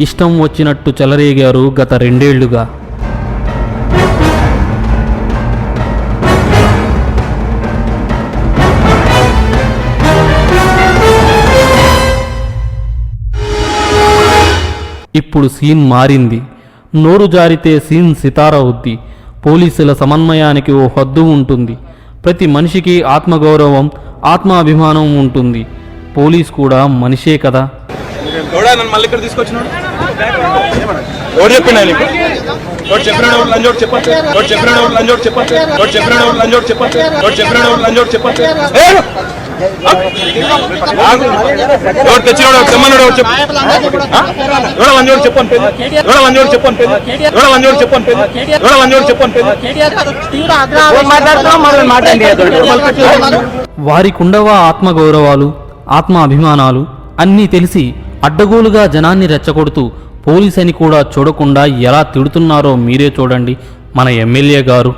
ఇష్టం వచ్చినట్టు చెలరేగారు గత రెండేళ్ళుగా. ఇప్పుడు సీన్ మారింది. నోరు జారితే సీన్ సితారవుద్ది పోలీసుల సమన్వయానికి ఓ హద్దు ఉంటుంది. ప్రతి మనిషికి ఆత్మగౌరవం ఆత్మాభిమానం ఉంటుంది. పోలీస్ కూడా మనిషే కదా. ఎవడా నన్ను మళ్ళీ ఇక్కడ తీసుకొచ్చినాడు? ఎవడు చెప్పిండా నీకు? ఎవడు చెప్పినాడు ఎవడు లంజోడు చెప్పచ్చు ఎవడు చెప్పినాడు ఎవడు లంజోడు చెప్పచ్చు ఎవడు చెప్పినాడు ఎవడు లంజోడు చెప్పచ్చు ఎవడు చెప్పినాడు ఎవడు లంజోడు చెప్పచ్చు. ఎవడు తెచ్చినాడు తెమ్మన్నాడు ఎవడు చెప్పు? ఎవడ లంజోడు చెప్పను పేరు. ఎవడ లంజోడు చెప్పను పేరు. ఎవడ లంజోడు చెప్పను పేరు. ఎవడ లంజోడు చెప్పను పేరు. వారికుండవ ఆత్మగౌరవాలు ఆత్మ అభిమానాలు అన్నీ తెలిసి అడ్డగోలుగా జనాన్ని రెచ్చగొడుతూ పోలీస్ అని కూడా చూడకుండా ఎలా తిడుతున్నారో మీరే చూడండి మన ఎమ్మెల్యే గారు.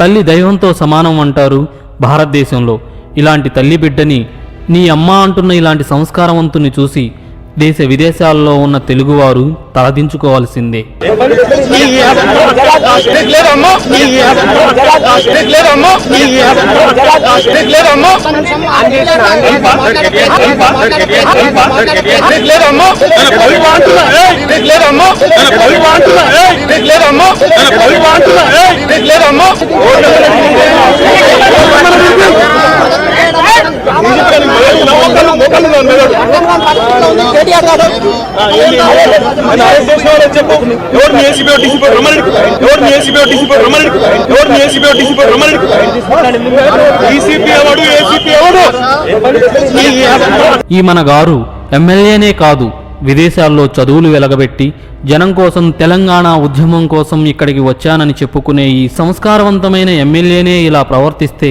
తల్లి దైవంతో సమానం అంటారు భారతదేశంలో ఇలాంటి తల్లి బిడ్డని నీ అమ్మ అంటున్న ఇలాంటి సంస్కారవంతుని చూసి దేశ విదేశాల్లో ఉన్న తెలుగువారు తలదించుకోవాల్సిందే చెప్పు ఎవరు మీ ఏసీబీ డీసీపీ రమ్మని ఎవరు మీ ఏసీబీ డీసీపీ రమ్మని ఎవరు మీ ఏసీబీ డీసీపీ రమ్మని డీసీపీ ఎవడు ఏసీపీ ఎవడు ఈ మన గారు ఎమ్మెల్యేనే కాదు విదేశాల్లో చదువులు వెలగబెట్టి జనం కోసం తెలంగాణ ఉద్యమం కోసం ఇక్కడికి వచ్చానని చెప్పుకునే ఈ సంస్కారవంతమైన ఎమ్మెల్యేనే ఇలా ప్రవర్తిస్తే